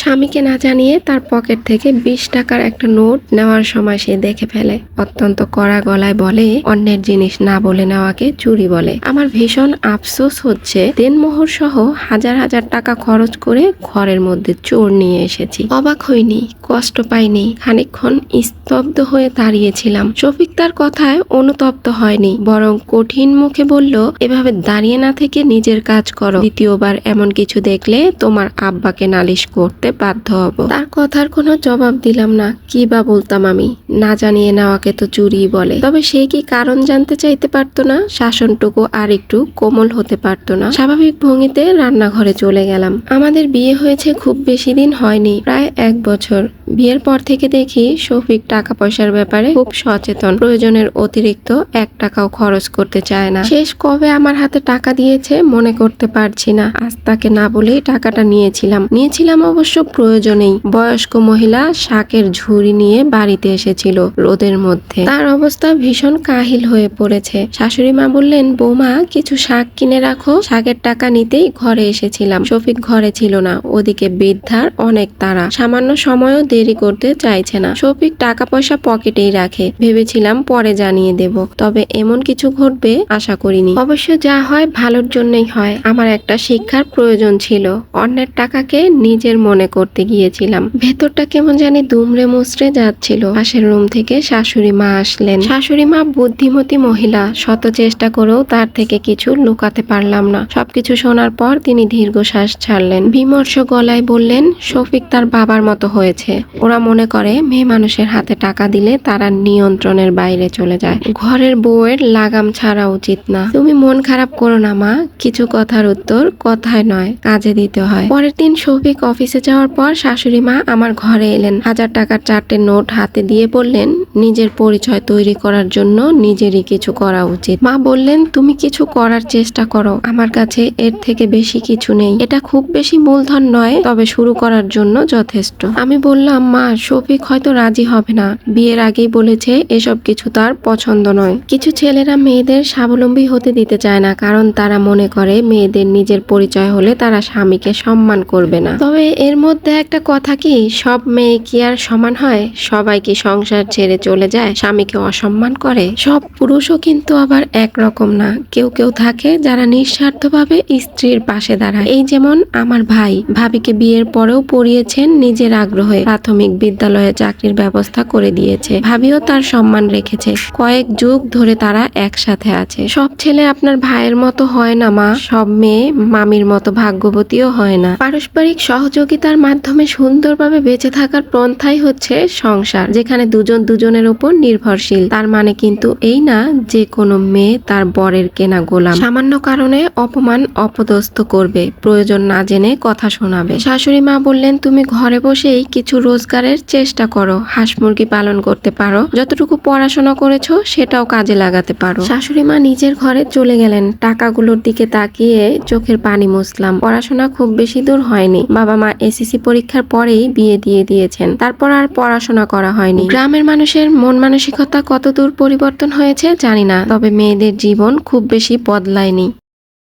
স্বামীকে না জানিয়ে তার পকেট থেকে বিশ টাকার একটা নোট নেওয়ার সময় সে দেখে ফেলে। অত্যন্ত কড়া গলায় বলে, অন্যের জিনিস না বলে নেওয়াকে চুরি বলে। আমার ভীষণ আফসোস হচ্ছে, দেনমোহর সহ হাজার হাজার টাকা খরচ করে ঘরের মধ্যে চোর নিয়ে এসেছি। অবাক হইনি, কষ্ট পাইনি, খানিকক্ষণ স্তব্ধ হয়ে দাঁড়িয়েছিলাম। শফিক তার কথায় অনুতপ্ত হয়নি, বরং কঠিন মুখে বলল, এভাবে দাঁড়িয়ে না থেকে নিজের কাজ করো। দ্বিতীয়বার এমন কিছু দেখলে তোমার আব্বাকে নালিশ করতে বাধ্য হব। তার কথার কোনো জবাব দিলাম না। কি বা বলতাম আমি? না জানিয়ে নেওয়াকে তো চুরি বলে। তবে সে কি কারণ জানতে চাইতে পারতো না? শাসনটুকু আর একটু কোমল হতে পারতো না। স্বাভাবিক ভঙ্গিতে রান্নাঘরে চলে গেলাম। আমাদের বিয়ে হয়েছে খুব বেশি দিন হয়নি, প্রায় এক বছর। বিয়ের পর থেকে দেখি শফিক টাকা পয়সার ব্যাপারে খুব সচেতন। প্রয়োজনের অতিরিক্ত এক টাকাও খরচ করতে চায় না। শেষ কবে আমার হাতে টাকা দিয়েছে মনে করতে পারছি না। আজ তাকে না বলেই টাকাটা নিয়েছিলাম। নিয়েছিলাম অবশ্য প্রয়োজনেই। বয়স্ক মহিলা শাকের ঝুড়ি নিয়ে বাড়িতে এসেছিল রোদের মধ্যে। তার অবস্থা ভীষণ কাহিল হয়ে পড়েছে। শাশুড়ি মা বললেন, বৌমা, কিছু শাক কিনে রাখো। শাকের টাকা নিতেই ঘরে এসেছিলাম। শফিক ঘরে ছিল না। ওদিকে বৃদ্ধার অনেক তারা সামান্য সময়ও দেরি করতে চাইছে না। শফিক টাকা পয়সা পকেটেই রাখে। ভেবেছিলাম পরে জানিয়ে দেব। তবে এমন কিছু ঘটবে, আশা করিনি। অবশ্য যা হয় ভালোর জন্যই হয়। আমার একটা শিক্ষার প্রয়োজন ছিল। অন্যের টাকাকে নিজের মনে করতে গিয়েছিলাম। ভেতরটা কেমন জানি দুমড়ে মুচড়ে যাচ্ছিল। পাশের রুম থেকে শাশুড়ি মা আসলেন। শাশুড়ি মা বুদ্ধিমতী মহিলা। শত চেষ্টা করেও তার থেকে কিছু লুকাতে পারলাম না। সবকিছু শোনার পর তিনি দীর্ঘশ্বাস ছাড়লেন। বিমর্ষ গলায় বললেন, শফিক তার বাবার মতো হয়েছে। ওরা মনে করে মেয়ে মানুষের হাতে টাকা দিলে তারা নিয়ন্ত্রণের বাইরে চলে যায়। ঘরের বউয়ের লাগাম ছাড়া উচিত না। তুমি মন খারাপ করো না মা। কিছু কথার উত্তর কথায় নয়, কাজে দিতে হয়। পরের দিন শফিক অফিসে যাওয়ার পর শাশুড়ি মা আমার ঘরে এলেন। হাজার টাকার চারটে নোট হাতে দিয়ে বললেন নিজের পরিচয় তৈরি করার জন্য নিজেরই কিছু করা উচিত। মা বললেন, তুমি কিছু করার চেষ্টা করো। আমার কাছে এর থেকে বেশি কিছু নেই। এটা খুব বেশি মূলধন নয়, তবে শুরু করার জন্য যথেষ্ট। আমি বললাম, মা, শফিক হয়তো রাজি হবে না। বিয়ের আগেই বলেছে, এসব কিছু তার পছন্দ নয়। কিছু ছেলেরা মেয়েদের স্বাবলম্বী হতে দিতে চায় না, কারণ তারা মনে করে মেয়েদের নিজের পরিচয় হলে তারা স্বামীকে সম্মান করবে না। তবে এর মধ্যে একটা কথা কি, সব মেয়ে কি আর সমান হয়? সবাই কি সংসার ছেড়ে চলে যায়, স্বামীকে অসম্মান করে। সব পুরুষও কিন্তু আবার একরকম না। কেউ কেউ থাকে যারা নিঃস্বার্থভাবে স্ত্রীর পাশে দাঁড়ায়। এই যেমন আমার ভাই, ভাবিকে বিয়ের পরেও পড়িয়েছেন নিজের আগ্রহে। প্রাথমিক বিদ্যালয়ে চাকরির ব্যবস্থা করে দিয়েছে। ভাবিও তার সম্মান রেখেছে। কয়েক যুগ ধরে তারা একসাথে আছে। সব ছেলে আপনার ভাইয়ের মতো হয় না, মা। সব মেয়ে মামির মতো ভাগ্যবতীও হয় না। পারস্পরিক সহযোগিতার মাধ্যমে সুন্দরভাবে বেঁচে থাকার পন্থাই হচ্ছে সংসার, যেখানে দুজন দুজনের উপর নির্ভরশীল। তার মানে কিন্তু এই না যে কোনো মেয়ে তার বরের কেনা গোলাম। সামান্য কারণে অপমান অপদস্থ করবে, প্রয়োজন না জেনে কথা শোনাবে। শাশুড়ি মা বললেন, তুমি ঘরে বসেই কিছু রোজগারের চেষ্টা করো, হাঁস মুরগি পালন করতে পারো। যতটুকু পড়াশোনা করেছ, সেটাও কাজে লাগাতে পারো। শাশুড়ি মা নিজের ঘরে চলে গেলেন। টাকাগুলোর দিকে তাকিয়ে চোখের পানি মুছলাম। পড়াশোনা খুব বেশি দূর হয়নি। বাবা মা এসএসসি পরীক্ষার পরেই বিয়ে দিয়ে দিয়েছেন। তারপর আর পড়াশোনা করা হয়নি। গ্রামের মানুষের মন মানসিকতা কতদূর পরিবর্তন হয়েছে জানি না তবে মেয়েদের জীবন খুব বেশি বদলায়নি।